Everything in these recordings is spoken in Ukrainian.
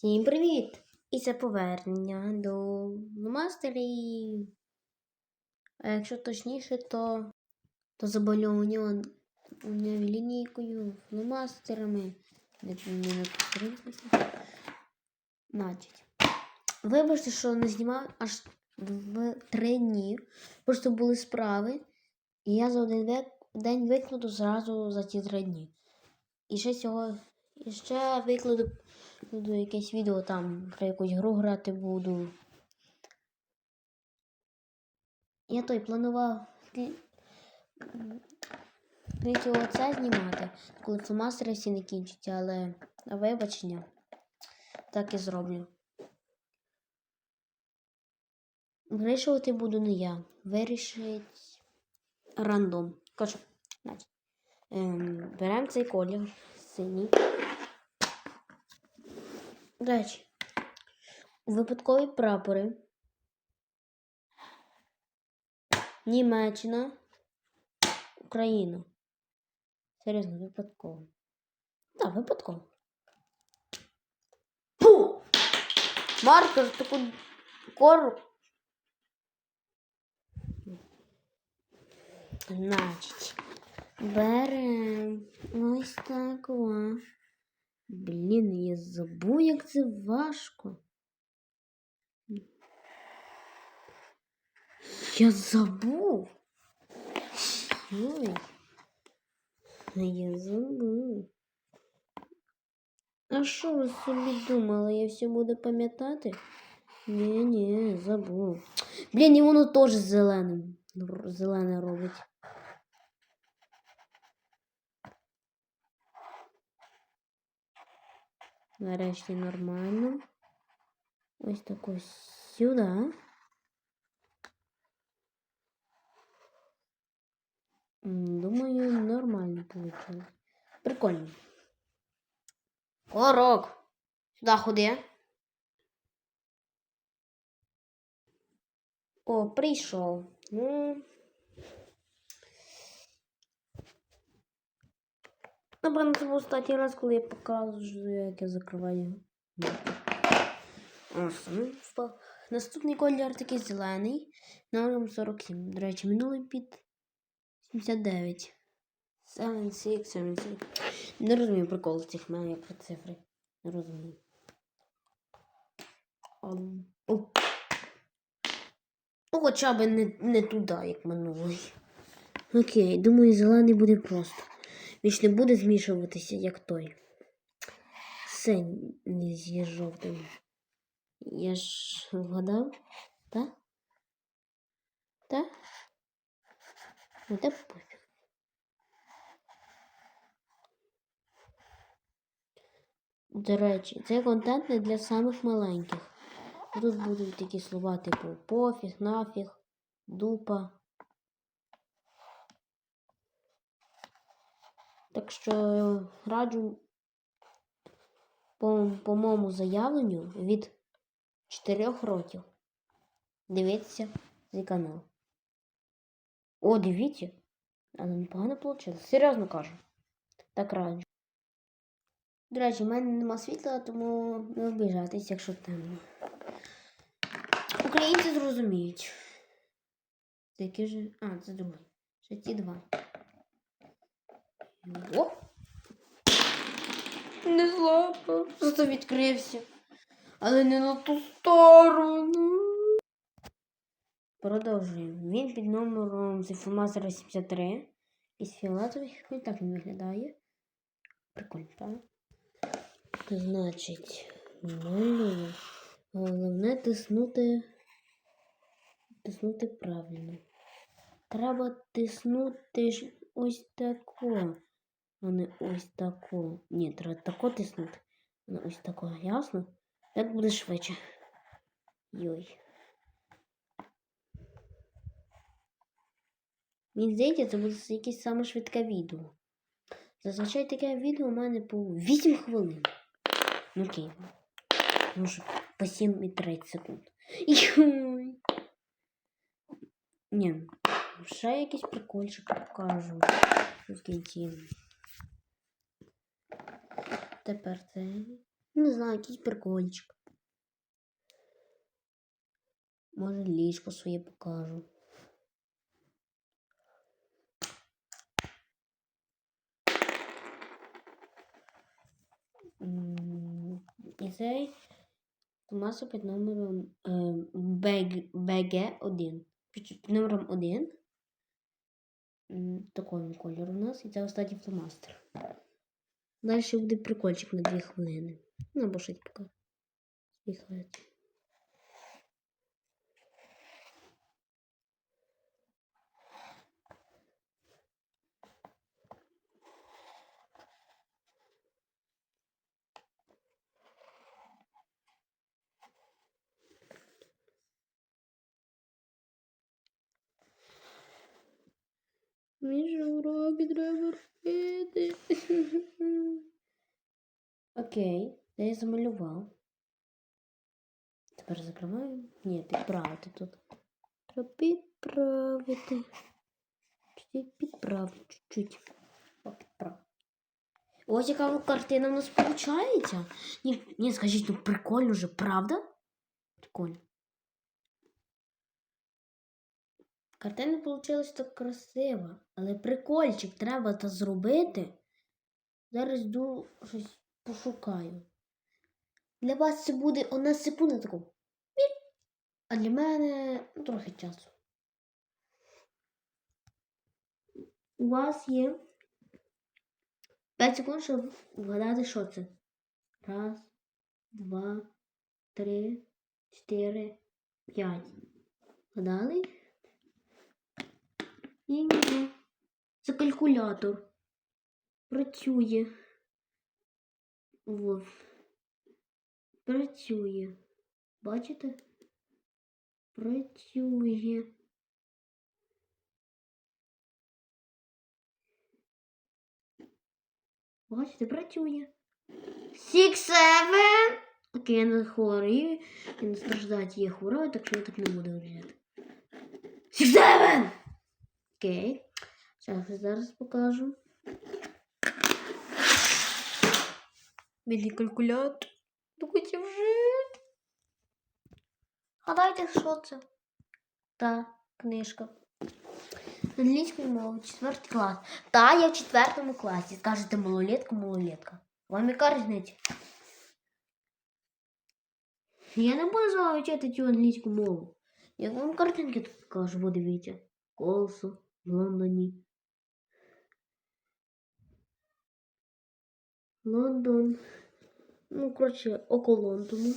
Всім привіт! І це повернення до мастерів. А якщо точніше, то, то забальовування лінійкою, фломастерами. Не, Значить. Вибачте, що не знімав аж в три дні. Просто були справи. І я за один день викладу зразу за ті три дні. І ще цього. І ще викладу буду якесь відео там про якусь гру грати буду. Я той планував третього це знімати, коли фломастери всі не кінчаться, але вибачення так і зроблю. Вирішувати буду не я. Вирішить рандом. Значить, ем, беремо цей колір синій. Речі, випадкові прапори. Німеччина, Україна. Серйозно, випадково. Так, випадково. Фу! Маркер таку кору. Значить, берем ось так. о. Блін, я забув, як це важко. Я забув. Ой. Я забув. А що ви собі думали? Я все буду пам'ятати? Ні, ні, забув. Блін, і воно теж зеленим. Зелене робить. Нарешті нормально. Ось так ось сюди. Думаю, нормально вийшло. Прикольно. Корок. Сюди ходи. О, прийшов. Ну. Напевно, це був останній раз, коли я показую, як я закриваю. Ну. Наступний колір такий зелений. Номером 47. До речі, минулий під 79. 76, 76. Не розумію прикол цих мене як цифри. Не розумію. Ну, хоча б не, не туди, як минулий. Окей, думаю, зелений буде просто. Він не буде змішуватися, як той. Синій зі жовтим. Я ж вгадав? Так? Так? Ну, та пофіг. До речі, цей контент не для самих маленьких. Тут будуть такі слова, типу пофіг, нафіг, дупа. Так що раджу по, по моєму заявленню від 4 років. Дивіться цей канал. О, дивіться. Але непогано вийшло. Серйозно кажу. Так раджу. До речі, в мене нема світла, тому не обіжайтесь, якщо темно. Українці зрозуміють. Це який же. А, це другий. Ще ті два. О! Не злапав. Зато відкрився. Але не на ту сторону. Продовжуємо. Він під номером Зефомазера 73. Із фіолетових. Ось так він виглядає. Прикольно, правда? Значить, малюю. Головне тиснути. Тиснути правильно. Треба тиснути ось тако, не ось тако. Ні, треба тако тиснути. А ось тако, ясно? Так буде швидше. Йой. Мені здається, це буде якесь саме швидке відео. Зазвичай таке відео у мене по 8 хвилин. Ну окей. Може, по 7 і 30 секунд. Йой. Ні, ще якийсь прикольчик покажу кінці. Тепер це. Не знаю, якийсь прикольчик. Може, ліжко своє покажу. І цей Томаса під номером е, БГ1. Під номером 1. Такий кольор у нас. І це останній фломастер. Далі буде прикольчик на 2 хвилини. Ну, або щось поки. Сміхається. Між уроки треба робити. Окей, це я замалював. Тепер закриваю. Ні, підправити тут. Треба підправити. Чуть підправ, чуть-чуть. Підправ. Ось яка картина в нас виходить. Ні, ні, скажіть, ну прикольно же, правда? Прикольно. Картина вийшла так красиво, але прикольчик треба та зробити. Зараз йду щось пошукаю. Для вас це буде одна секунда таку. А для мене ну, трохи часу. У вас є 5 секунд, щоб вгадати, що це. Раз, два, три, чотири, п'ять. Вгадали? Ні. Це калькулятор. Працює. Вот. Працює. Бачите? Працює. Бачите, працює. Six, seven. Окей, я не хворію. Я не страждати є хворою, так що я так не буду виглядати. Six, seven! Окей. Зараз, зараз покажу. Бідний калькулятор. Думайте вже. Гадайте, що це? Та книжка. Англійської мови, четвертий клас. Та я в четвертому класі. Скажете малолетка, малолетка. Вам яка різниця? Я не вами вчити цю англійську мову. Я вам картинки тут покажу, подивіться. Колесо в Лондоні. Лондон. Ну, коротше, около Лондону.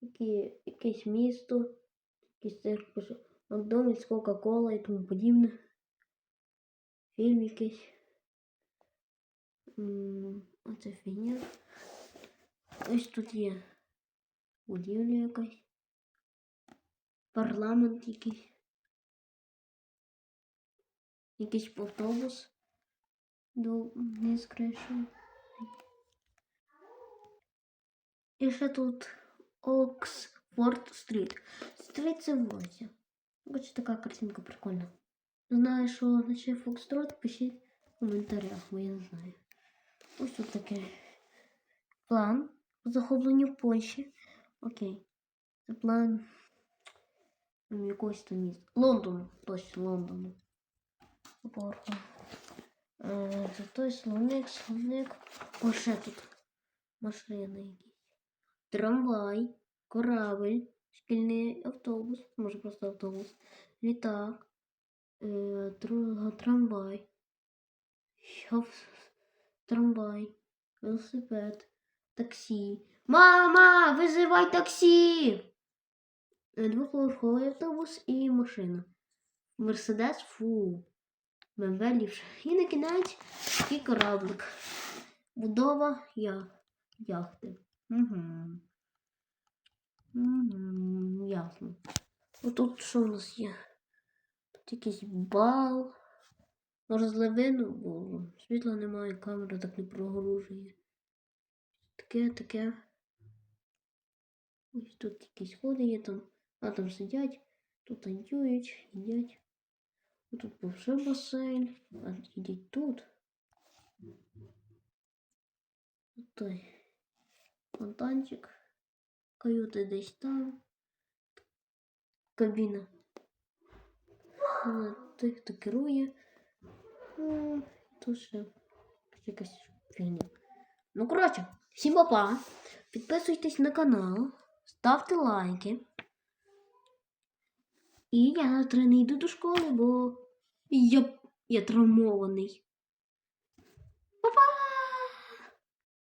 Які, якесь місто, якийсь цирк, Макдональдс, Кока-Кола і тому подібне. Фільм якийсь. Оце фігня. Ось тут є будівля якась. Парламент якийсь. Якийсь автобус до кришою. І ще тут Оксфорд Стріт. Стріт це вулиця. Ось така картинка прикольна. Знаю, що означає Фокстрот, пишіть в коментарях, бо я не знаю. Ось тут таке план по захопленню Польщі. Окей. Це план м, якогось там міста. Лондону. Точно Лондону. Поверху. Е, Це той слоник, слоник. О, ще тут машини якісь. Трамвай, корабль, шкільний автобус, може просто автобус, літак, е, тр- трамвай, трамвай, велосипед, таксі. Мама, визивай таксі! Е, Двоповерховий автобус і машина. Мерседес, фу. БМВ. І на кінець такий кораблик. Будова я... яхти. Угу. Угу. Ясно. Отут що у нас є? Тут якийсь бал. Розливину, бо світла немає, камера так не прогружує. Таке, таке. Ось тут якісь ходи є там. А там сидять, тут танцюють, їдять. Тут бувший басейн. А їдять тут. Той. Фонтанчик. Каюта десь там. Кабіна. Той, хто керує. М, Тут ще якась фігня. Ну, коротше, всім папа. Підписуйтесь на канал, ставте лайки. І я завтра не йду до школи, бо я, я травмований.